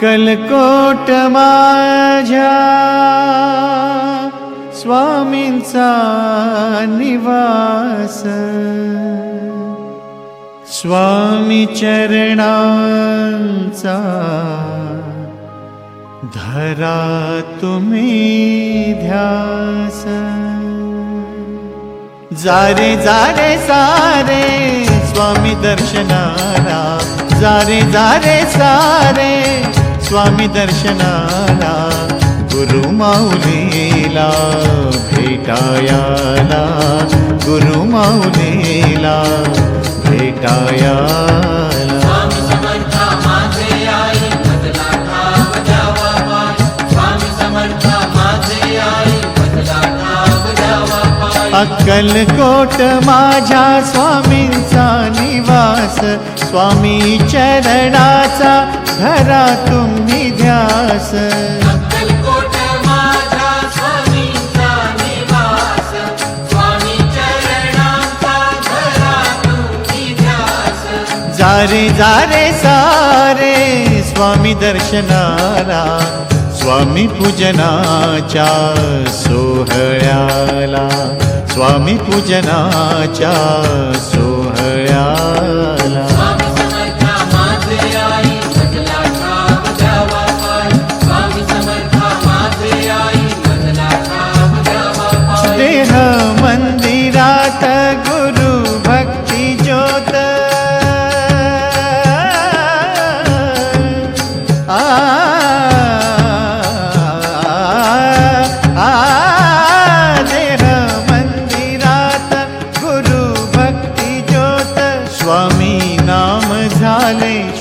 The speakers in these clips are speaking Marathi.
अक्कलकोट माझ्या स्वामींचा निवास. स्वामी चरणांचा धरा तुम्ही ध्यास. जारे जारे सारे स्वामी दर्शनाला. जारे जारे सारे स्वामी दर्शनाला. गुरु माऊलीला भेटायाला गुरु माऊलीला भेटायाला. अक्कलकोट माझ्या स्वामींचा निवास स्वामी चरणाचा घरा तुम्ही जारे जारे सारे स्वामी दर्शनाला स्वामी पूजनाच्या सोहळ्याला. स्वामी पूजनाच्या सोहळ्याला.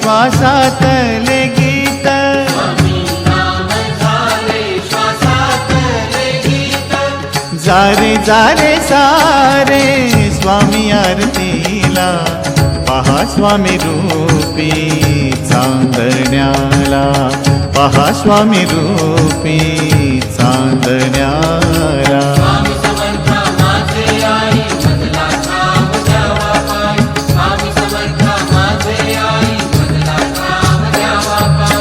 श्वासातले गीत स्वामी नाम झाले जारे जारे सारे स्वामी आरतीला पहा स्वामी रूपी चांदण्याला पहा स्वामी रूपी चांदण्याला.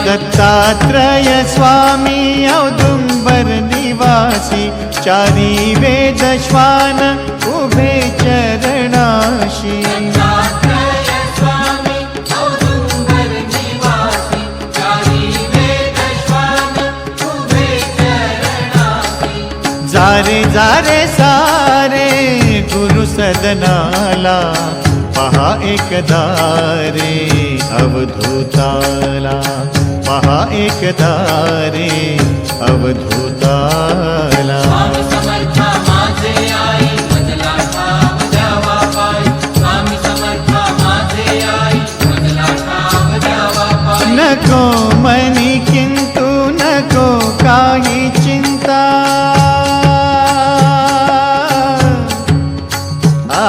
दत्तात्रय स्वामी औदुंबर निवासी चारी वेद श्वान उभे चरणाशी. जारे सारे गुरु सदनाला पहा एकदा रे अवधूताला पहा एकदा रे अवधूताला। स्वामी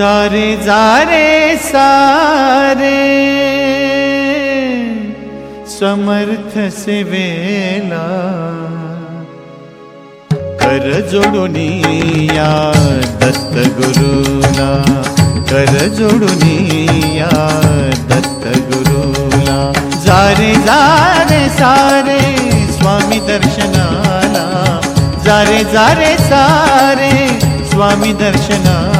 जारे जारे सारे। समर्थ सेवेला। कर जोडून या दत्त गुरुला। कर जोडून या दत्त गुरुला। जारे जारे सारे स्वामी दर्शनाला। जारे जारे सारे स्वामी दर्शनाला।